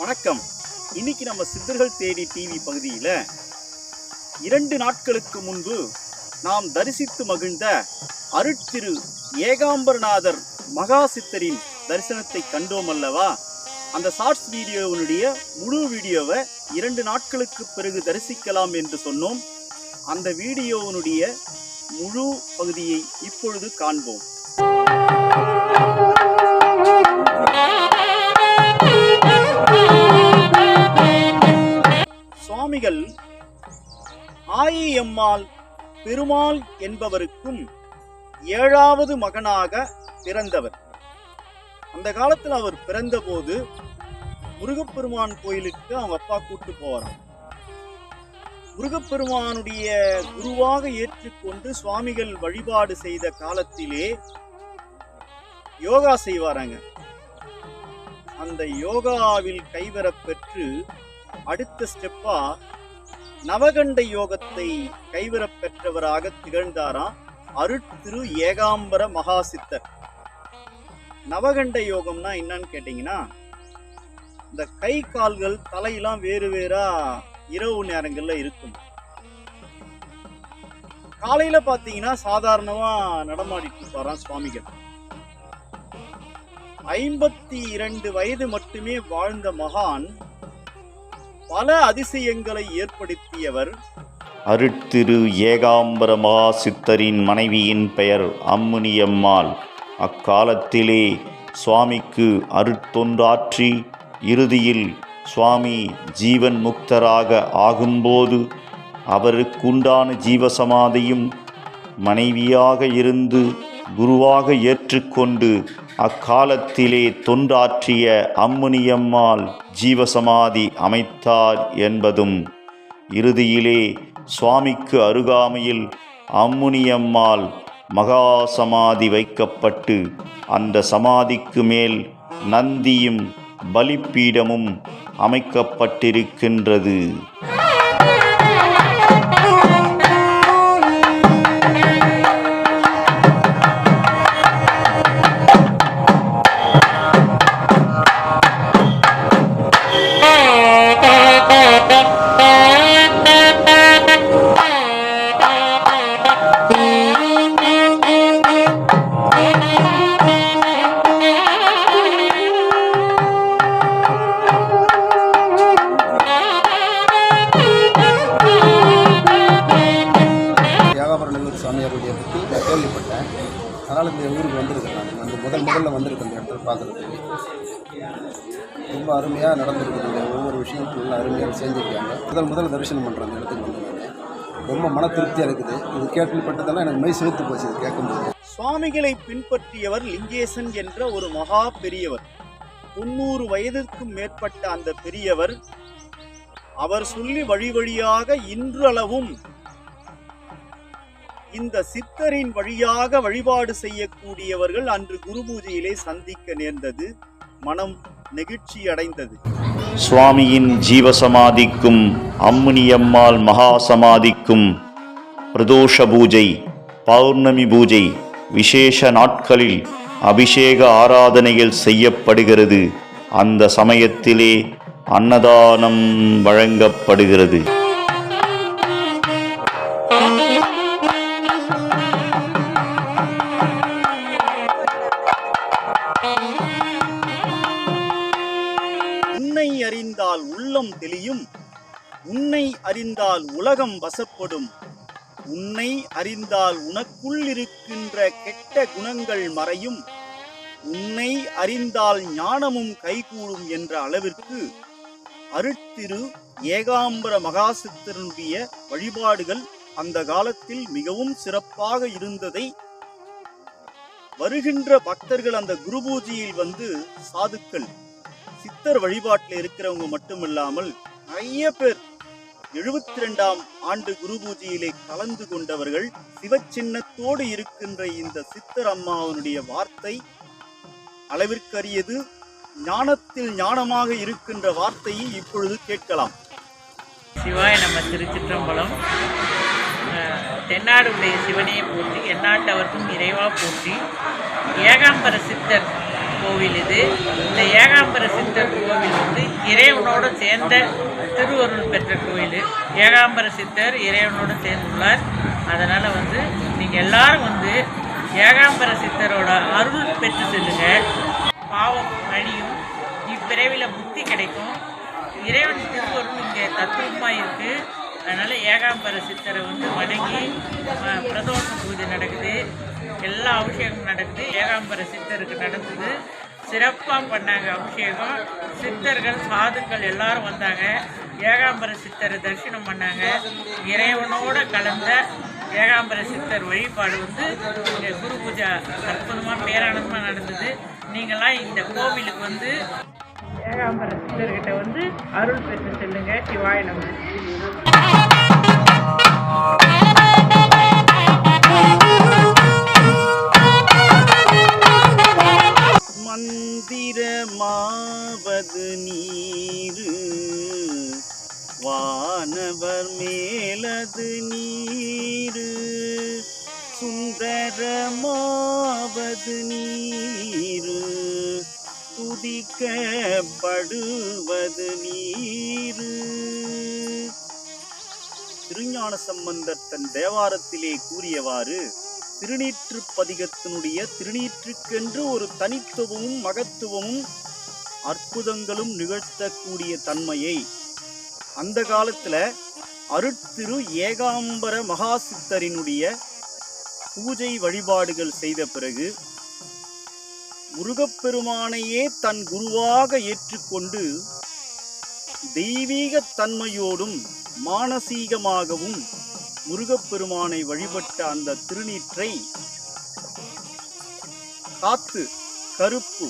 வணக்கம். இன்னைக்கு நம்ம சித்தர்கள் தேடி டிவி பகுதியில் இரண்டு நாட்களுக்கு முன்பு நாம் தரிசித்து மகிழ்ந்த அருட்திரு ஏகாம்பரநாதர் மகா சித்தரின் தரிசனத்தை கண்டோம் அல்லவா? அந்த ஷார்ட்ஸ் வீடியோவினுடைய முழு வீடியோவை இரண்டு நாட்களுக்கு பிறகு தரிசிக்கலாம் என்று சொன்னோம். அந்த வீடியோவினுடைய முழு பகுதியை இப்பொழுது காண்போம். சுவாமிகள் ஆயியம்மாள் பெருமாள் என்பவருக்கும் ஏழாவது மகனாக பிறந்தவர். அந்த காலத்தில் அவர் பிறந்தபோது முருகப்பெருமான் கோயிலுக்கு அவங்க அப்பா கூட்டு போவாராம். முருகப்பெருமானுடைய குருவாக ஏற்றுக்கொண்டு சுவாமிகள் வழிபாடு செய்த காலத்திலே யோகா செய்வாராங்க. அந்த யோகாவில் கைவரப் பெற்று அடுத்த ஸ்டெப்பா நவகண்ட யோகத்தை கைவரப் பெற்றவராக திகழ்ந்தாராம் அருட்திரு ஏகாம்பர மகாசித்தர். நவகண்ட யோகம்னா என்னன்னு கேட்டீங்கன்னா இந்த கை கால்கள் தலையெல்லாம் வேறு வேறா இரவு நேரங்கள்ல இருக்கும். காலையில பாத்தீங்கன்னா சாதாரணமா நடமாடிட்டு இருப்பாராம் சுவாமிகள். ஐம்பத்தி இரண்டு வயது மட்டுமே வாழ்ந்த மகான் பல அதிசயங்களை ஏற்படுத்தியவர் அருட்திரு ஏகாம்பர மகா சித்தரின் மனைவியின் பெயர் அம்முனியம்மாள். அக்காலத்திலே சுவாமிக்கு அருட்தொண்டாற்றி இறுதியில் சுவாமி ஜீவன் முக்தராக ஆகும்போது அவருக்குண்டான ஜீவசமாதியும் மனைவியாக இருந்து குருவாக ஏற்றுக்கொண்டு அக்காலத்திலே தொண்டாற்றிய அம்முனியம்மாள் ஜீவசமாதி அமைத்தார் என்பதும் இறுதியிலே சுவாமிக்கு அருகாமையில் அம்முனியம்மாள் மகா சமாதி வைக்கப்பட்டு அந்த சமாதிக்கு மேல் நந்தியும் பலிப்பீடமும் அமைக்கப்பட்டிருக்கின்றது. பார்க்குறதுக்கு. ரொம்ப அருமையாக நடந்திருக்குது ஒவ்வொரு விஷயமும் நல்லா அருமையாக செஞ்சுருக்காங்க. முதல் முதல் தரிசனம் பண்ணுற அந்த இடத்துக்கு வந்து ரொம்ப மன திருப்தியாக இருக்குது. இது கேள்விப்பட்டதெல்லாம் எனக்கு மை செலுத்து போச்சு இது கேட்கும்போது. சுவாமிகளை பின்பற்றியவர் லிங்கேசன் என்ற ஒரு மகா பெரியவர். தொண்ணூறு வயதிற்கும் மேற்பட்ட அந்த பெரியவர் அவர் சொல்லி வழி வழியாக இன்றளவும் இந்த சித்தரின் வழியாக வழிபாடு செய்யக்கூடியவர்கள் அன்று குரு பூஜையிலே சந்திக்க நேர்ந்தது. மனம் நெகிழ்ச்சி அடைந்தது. சுவாமியின் ஜீவசமாதிக்கும் அம்முனியம்மாள் மகா சமாதிக்கும் பிரதோஷ பூஜை பௌர்ணமி பூஜை விசேஷ நாட்களில் அபிஷேக ஆராதனைகள் செய்யப்படுகிறது. அந்த சமயத்திலே அன்னதானம் வழங்கப்படுகிறது. தெளியும். உன்னை அறிந்தால் உலகம் வசப்படும். உன்னை அறிந்தால் உனக்குள் இருக்கின்ற கெட்ட குணங்கள் மறையும். உன்னை அறிந்தால் ஞானமும் கைகூடும் என்ற அளவிற்கு அருட்திரு ஏகாம்பர மகாசித்தருடைய வழிபாடுகள் அந்த காலத்தில் மிகவும் சிறப்பாக இருந்ததை வருகின்ற பக்தர்கள் அந்த குரு பூஜையில் வந்து சாதுக்கள். சித்தர் வழிபாட்டில் இருக்கிறவங்க மட்டும் இல்லாமல் நிறைய பேர் எழுபத்தி ரெண்டாம் ஆண்டு குரு பூஜையிலே கலந்து கொண்டவர்கள் சிவச்சின்னத்தோடு இருக்கின்ற இந்த சித்தர் அம்மாவனுடைய வார்த்தை அளவிற்கரியது. ஞானத்தில் ஞானமாக இருக்கின்ற வார்த்தையை இப்பொழுது கேட்கலாம். சிவாய நம்ம திருச்சிற்றம்பலம். அஹ், தென்னாடுடைய சிவனையை போற்றி எந்நாட்டவர்க்கும் இறைவா போற்றி ஏகாம்பர சித்தர் கோவில் இது. இந்த ஏகாம்பர சித்தர் கோவில் வந்து இறைவனோடு சேர்ந்த திருவருள் பெற்ற கோவில். ஏகாம்பர சித்தர் இறைவனோடு சேர்ந்துள்ளார். அதனால் வந்து நீங்கள் எல்லாரும் வந்து ஏகாம்பர சித்தரோட அருள் பெற்று செல்லுங்க. பாவம் அழியும் இப்பிறவியில் புத்தி கிடைக்கும். இறைவன் திருவருள் இங்கே தத்துவமாக இருக்குது அதனால் ஏகாம்பர சித்தரை வந்து வணங்கி பிரதோஷ பூஜை நடக்குது. எல்லா அபிஷேகமும் நடக்குது. ஏகாம்பர சித்தருக்கு நடந்தது. சிறப்பாக பண்ணாங்க அபிஷேகம். சித்தர்கள் சாதுக்கள் எல்லாரும் வந்தாங்க. ஏகாம்பர சித்தரை தரிசனம் பண்ணாங்க. இறைவனோட கலந்த ஏகாம்பர சித்தர் வழிபாடு வந்து இங்கே குரு பூஜா அற்புதமாக பேரானந்தமாக நடந்தது. நீங்களாம் இந்த கோவிலுக்கு வந்து ஏகாம்பர சித்தர்கிட்ட வந்து அருள் பெற்று செல்லுங்க. சிவாய படுவது நீரு. திருஞான சம்பந்தர் தன் தேவாரத்திலே கூறியவாறு திருநீற்று பதிகத்தினுடைய திருநீற்றுக்கென்று ஒரு தனித்துவமும் மகத்துவமும் அற்புதங்களும் நிகழ்த்தக்கூடிய தன்மையை அந்த காலத்துல அருட்திரு ஏகாம்பர மகாசித்தரினுடைய பூஜை வழிபாடுகள் செய்த பிறகு முருகப்பெருமானையே தன் குருவாக ஏற்றுக்கொண்டு தெய்வீக தன்மையோடும் மானசீகமாகவும் முருகப்பெருமானை வழிபட்ட அந்த திருநீற்றை காத்து கருப்பு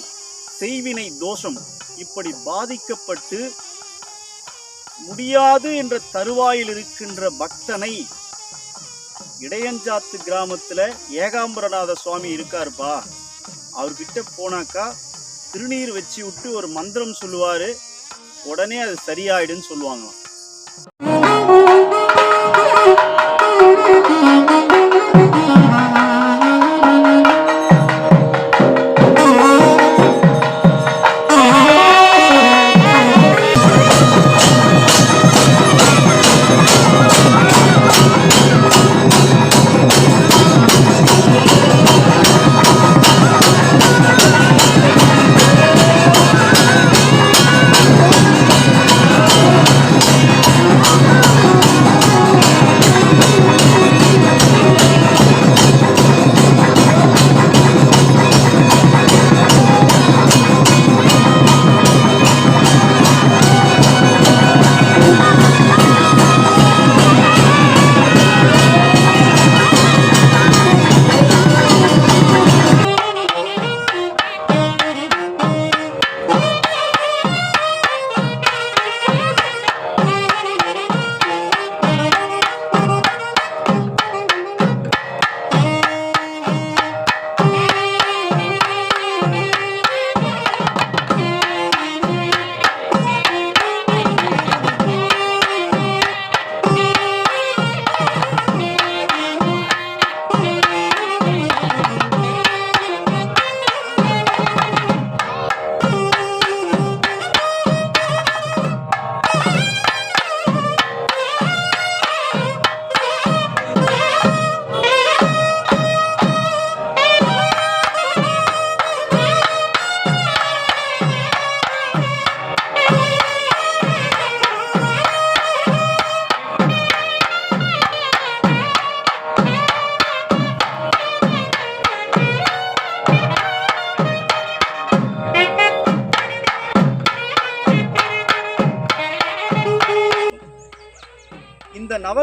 செய்வினை தோஷம் இப்படி பாதிக்கப்பட்டு முடியாது என்ற தருவாயில் இருக்கின்ற பக்தனை இடையஞ்சாத்து கிராமத்துல ஏகாம்பரநாத சுவாமி இருக்காருப்பா. அவர்கிட்ட போனாக்கா திருநீர் வச்சு விட்டு ஒரு மந்திரம் சொல்லுவாரு. உடனே அது சரியாயிடுன்னு சொல்லுவாங்களாம்.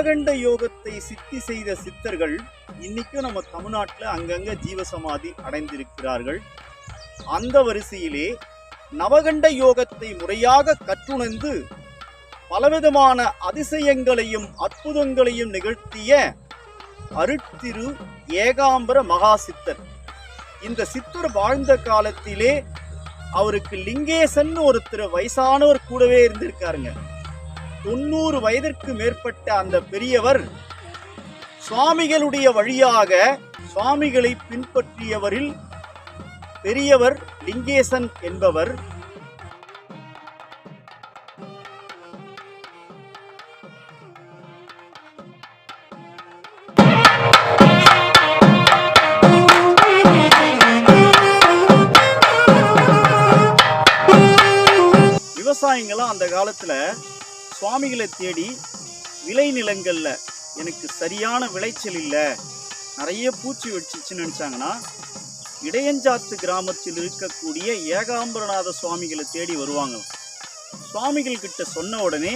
இந்த நவகண்ட யோகத்தை சித்தி செய்த சித்தர்கள் இன்னைக்கும் நம்ம தமிழ்நாட்டில் அங்கங்க ஜீவசமாதி அடைந்திருக்கிறார்கள். அந்த வரிசையிலே நவகண்ட யோகத்தை முறையாக கற்றுணர்ந்து பலவிதமான அதிசயங்களையும் அற்புதங்களையும் நிகழ்த்திய அருட்திரு ஏகாம்பர மகா சித்தர் இந்த சித்தர் வாழ்ந்த காலத்திலே அவருக்கு லிங்கேசன் ஒருத்தர் வயசானவர் கூடவே இருந்திருக்காருங்க. தொண்ணூறு வயதிற்கு மேற்பட்ட அந்த பெரியவர் சுவாமிகளுடைய வழியாக சுவாமிகளை பின்பற்றியவரில் பெரியவர் லிங்கேசன் என்பவர். விவசாயிங்களாம் அந்த காலத்துல சுவாமிகளை தேடி விளை நிலங்களில் எனக்கு சரியான விளைச்சல் இல்லை. நிறைய பூச்சி வச்சிச்சுன்னு நினச்சாங்கன்னா இடையஞ்சாத்து கிராமத்தில் இருக்கக்கூடிய ஏகாம்பரநாத சுவாமிகளை தேடி வருவாங்க சுவாமிகள் கிட்ட சொன்ன உடனே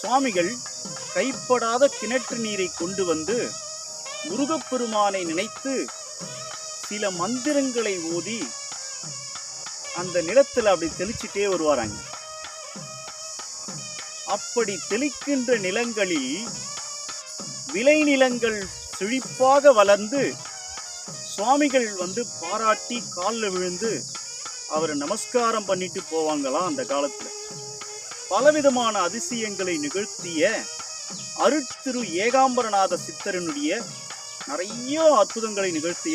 சுவாமிகள் கைப்படாத கிணற்று நீரை கொண்டு வந்து முருகப்பெருமானை நினைத்து சில மந்திரங்களை ஓதி அந்த நிலத்தில் அப்படி தெளிச்சிட்டே வருவாராங்க. அப்படி தெளிக்கின்ற நிலங்களில் விளைநிலங்கள் செழிப்பாக வளர்ந்து சுவாமிகள் வந்து பாராட்டி காலில் விழுந்து அவரை நமஸ்காரம் பண்ணிட்டு போவாங்களாம் அந்த காலத்துல. பலவிதமான அதிசயங்களை நிகழ்த்திய அருட்திரு ஏகாம்பரநாத சித்தரனுடைய நிறைய அற்புதங்களை நிகழ்த்தி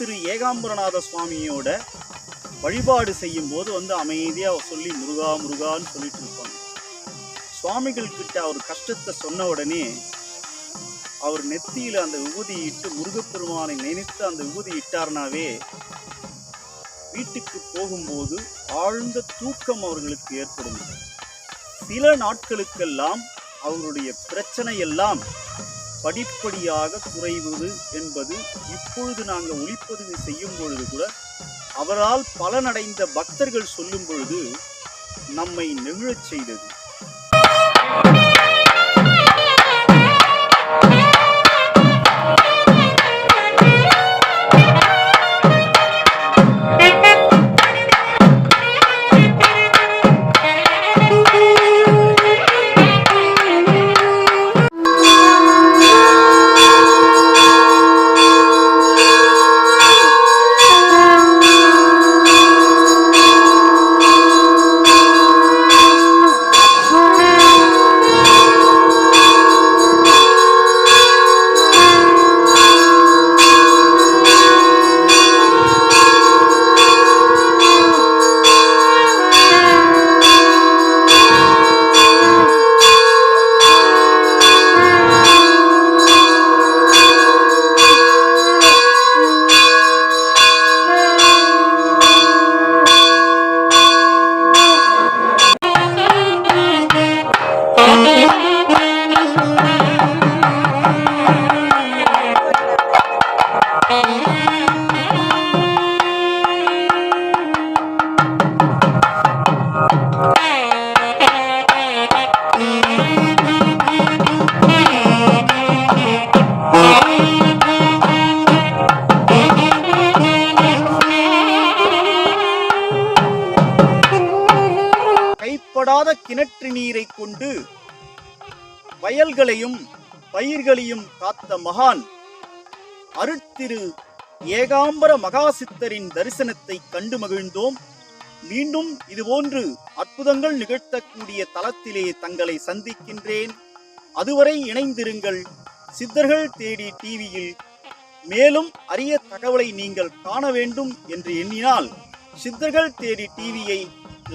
திரு ஏகாம்பரநாத சுவாமியோட வழிபாடு செய்யும் போது வந்து அமைதியா சொல்லி முருகா முருகான்னு சொல்லிட்டு இருப்பாங்க. சுவாமிகள் கிட்ட அவர் கஷ்டத்தை சொன்ன உடனே அவர் நெத்தியில அந்த விபூதி இட்டு முருகப்பெருமானை நினைத்து அந்த விபூதி இட்டார்னாவே வீட்டுக்கு போகும்போது ஆழ்ந்த தூக்கம் அவர்களுக்கு ஏற்படும். சில நாட்களுக்கெல்லாம் அவருடைய பிரச்சனை எல்லாம் படிப்படியாக குறைவது என்பது இப்பொழுது நாங்கள் ஒளிப்பதிவு செய்யும் பொழுது கூட அவரால் பலனடைந்த பக்தர்கள் சொல்லும் பொழுது நம்மை நெகிழச் செய்தது. கிணற்று நீரை கொண்டு வயல்களையும் பயிர்களையும் காத்த மகான் அருட்திரு ஏகாம்பர மகாசித்தரின் தரிசனத்தை கண்டு மகிழ்ந்தோம். மீண்டும் இதுபோன்று அற்புதங்கள் நிகழ்த்தக்கூடிய தளத்திலே தங்களை சந்திக்கின்றேன். அதுவரை இணைந்திருங்கள். சித்தர்கள் தேடி டிவியில் மேலும் அரிய தகவலை நீங்கள் காண வேண்டும் என்று எண்ணினால் சித்தர்கள் தேடி டிவியை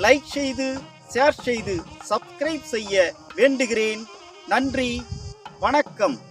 லைக் செய்து ஷேர் செய்து சப்ஸ்கிரைப் செய்ய வேண்டுகிறேன். நன்றி வணக்கம்.